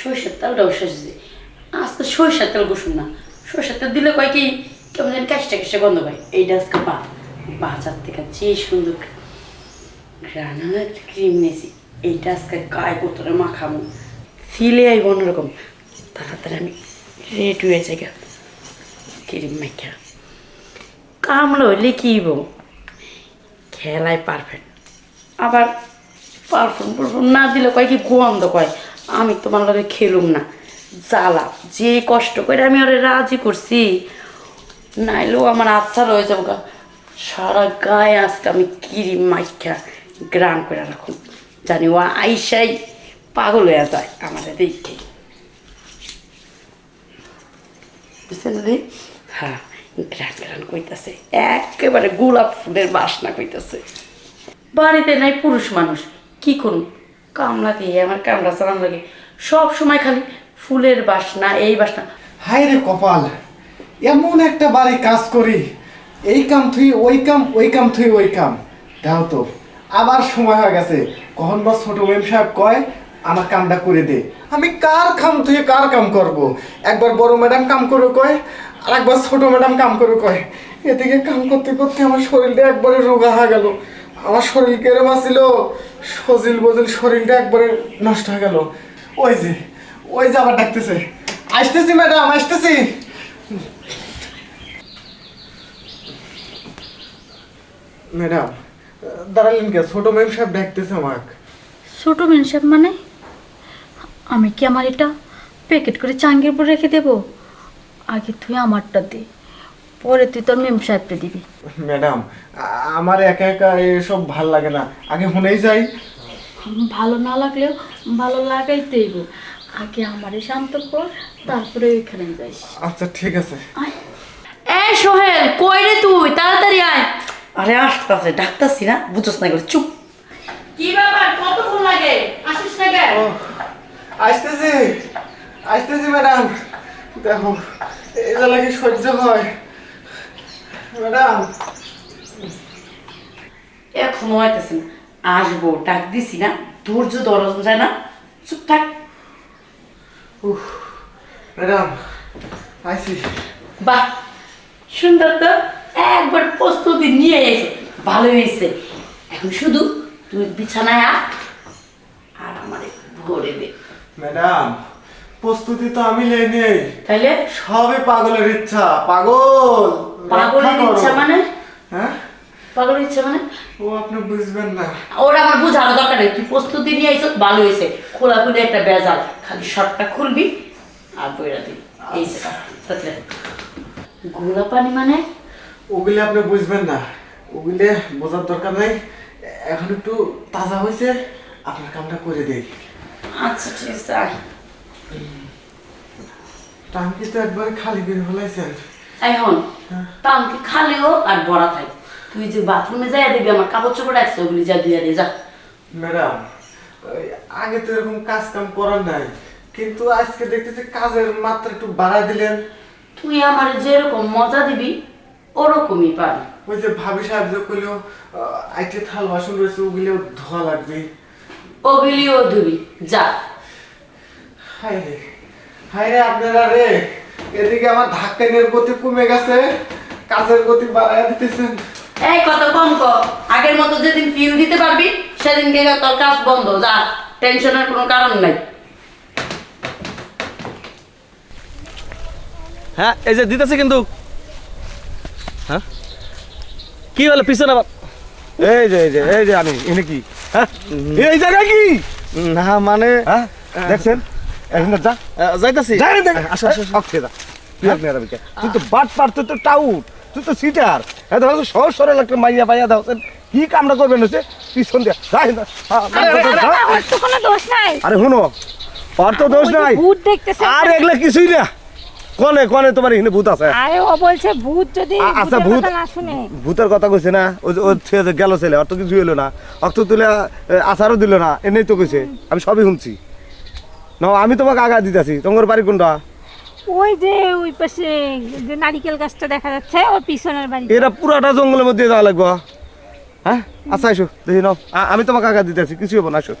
সরষের তেলটাও শেষ হয়েছে। আজকে সরষের তেল বসুন না। সরষের তেল দিলে কয় কি, কেমন যেন কাশটা কাশটা গন্ধ পায়। এইটা আজকে বা বাজার থেকে যে সুন্দর গ্রানার একটা ক্রিম নিয়েছি, এইটা আজকে গায়ে কোতরে মাখামো ফিলে আইব অন্যরকম। তাড়াতাড়ি আমি রেড হয়ে যাই। ক্রিম মাখা কামড় হইলে কি? খেলায় পারফেক্ট আবার পারফর্ম পারফর্ম না দিলে কয় কি, গন্ধ কয়। আমি তোমার লগে খেলুম না। জ্বালা, যে কষ্ট করে আমি ওরে রাজি করছি নাইলেও আমার আচ্ছা রয়ে যাব গা। সারা গায়ে আজকে আমি কিরি মাইখা গ্রাম করে রাখুন। জানি ও আইসাই পাগল হয়ে যায় আমাদের দেখে। বুঝছেন দিদি? হ্যাঁ গ্রান গ্রান কইতাছে, একেবারে গোলাপ ফুলের বাসনা কইতাছে। বাড়িতে নাই পুরুষ মানুষ, কি করুন কামলা দিয়ে আমার কামলা চালান লাগে সব সময় খালি ফুলের বাসনা, এই বাসনা। হায় রে কপাল, এমন একটা বাড়ি কাজ করি, এই কাম থুই, ওই কাম ওই কাম থুই, ওই কাম। দাও তো, আবার সময় হয়ে গেছে। কখন বা ছোট মেম সাহেব কয়, আমার কামটা করে দে। আমি কার কাম থুই, কার কাম করব? একবার বড় ম্যাডাম কাম করে কয়, আর একবার ছোট ম্যাডাম কাম করে কয়। এদিকে কাম করতে করতে আমার শরীরটা একবারে রোগা হয়ে গেল। আমার শরীর কেরম আসছিল সজিল বজিল শরীরটা একবারে নষ্ট হয়ে গেল। ওই যে ওই যে আবার ডাকতেছে। আসতেছি, ম্যাডাম আসতেছি। ম্যাডাম, দাঁড়ালেন কে? ছোট ম্যাম সাহেব ডাকতেছে আমাকে। ছোট মেনসাপ মানে? আমি কি আমার এটা প্যাকেট করে চাঙ্গির উপর রেখে দেব? আগে তুই আমারটা দে। পরে তুই তোর মেম সাহেবটা দিবি। ম্যাডাম আমার একা একা এসব ভালো লাগে না। আগে শুনেই যাই। ভালো না লাগলেও ভালো লাগাইতেই গো আগে আমারে শান্ত কর তারপরে ওইখানে যাই আচ্ছা ঠিক আছে। আয়। এ সোহেল কই রে তুই? তাড়াতাড়ি আয়। আরে আসতেছে ডাকতাছি না? বুঝছ না করে চুপ। কি ব্যাপার? কতক্ষণ লাগে? আসিস না কেন? আসতেছি। আসতেছি ম্যাডাম। দেখো এই লাগে সহ্য হয়। ম্যাডাম। এখনও আইতেছে না আসব ডাক দিছি না ধৈর্য দরজ যায় না। চুপ থাক। উফ ম্যাডাম আইসি বাহ সুন্দর তো। একবার প্রস্তুতি নিয়ে এসে। ভালো হয়েছে। এখন শুধু তুই বিছানায় আ আর আমারে ভরে দে। ম্যাডাম প্রস্তুতি তো আমি লেই নেই। তাইলে? সবে পাগলের ইচ্ছা পাগল। পাগলের রক্ষা ইচ্ছা মানে? হ্যাঁ? পাগলের ইচ্ছা মানে? ও আপনি বুঝবেন না। ওরা আমার বুঝানো দরকার নেই। তুই প্রস্তুতি নিয়ে আইস ভালো হয়েছে। খোলা খুলে একটা বেজাল খালি শর্টটা খুলবি আর বইরা দিবি। এই সে কাজ তাহলে গোলা পানি মানে? ওগুলি আপনি বুঝবেন না। ওগুলি বোঝার দরকার নাই। এখন একটু তাজা হয়েছে। আপনার কামটা করে দেই। আচ্ছা ঠিক আছে টাঙ্কি তো একবারে খালি করে ফেলাইছেন। এখন টাঙ্কি খালি হোক আর ভরা থাক তুই যে বাথরুমে যাই দেখবি আমার কাপড় চোপড় রাখছে ওগুলি যা দিয়ে দে যা। ম্যাডাম আগে তো এরকম কাজ কাম করার নাই কিন্তু আজকে দেখতেছি কাজের মাত্রা একটু বাড়ায় দিলেন। তুই আমার যেরকম মজা দিবি ওরকমই পাবি। ওই যে ভাবি সাহেব যে কইলো থাল বাসন রয়েছে ওগুলিও ধোয়া লাগবে। ওগুলিও ধুবি যা। হায় রে হায় রে আপনারা রে। এদিকে আমার ধাক্কানের গতি কমে গেছে কাজের গতি বাড়ায় দিতেছেন। এই কত কম কর আগের মতো যেদিন ফিল দিতে পারবি সেদিনকে তোর কাজ বন্ধ যা। টেনশনের কোনো কারণ নাই। হ্যাঁ এই যে দিতেছে কিন্তু। হ্যাঁ? কি হলো পিছনে আবার? এই যে এই যে এই যে আমি এনে কি? হ্যাঁ? এই জায়গা কি? না মানে হ্যাঁ। দেখছেন? এখন যা। যাইতাছি। আসো আসো আসো। ওকে যা। তুই আপনি আর তুই তো বাট পার তো টাউট তুই তো সিটার। এত ভালো সহজ সরল একটা মাইয়া পাইয়া দাও। কি কামটা করবেন হচ্ছে পিছন দিয়া যাই না হ্যাঁ। ওর দোষ নাই। আরে শুনো ওর তো দোষ নাই। ভূত দেখতেছে। আর এগুলা কিছুই না। কনে কনে তোমার এখানে ভূত আছে। আরে ও বলছে ভূত যদি আচ্ছা, ভূতের ভূত- শুনে। ভূতের কথা কইছে না? ওর ছেলে যে গেল ছেলে অত কিছু হইল না। অত তুলে আচারও দিল না। এনেই তো কইছে। আমি সবই শুনছি। না আমি তোমাকে আগা দিতেছি। তোমার বাড়ি কোনটা? ওই যে ওই পাশে যে নারিকেল গাছটা দেখা যাচ্ছে ওর পিছনের বাড়ি। এরা পুরাটা জঙ্গলের মধ্যে যাওয়া লাগবো। হ্যাঁ? আচ্ছা আসো দেখি নাও। আমি তোমাকে আগা দিতেছি কিছু হব না আসো।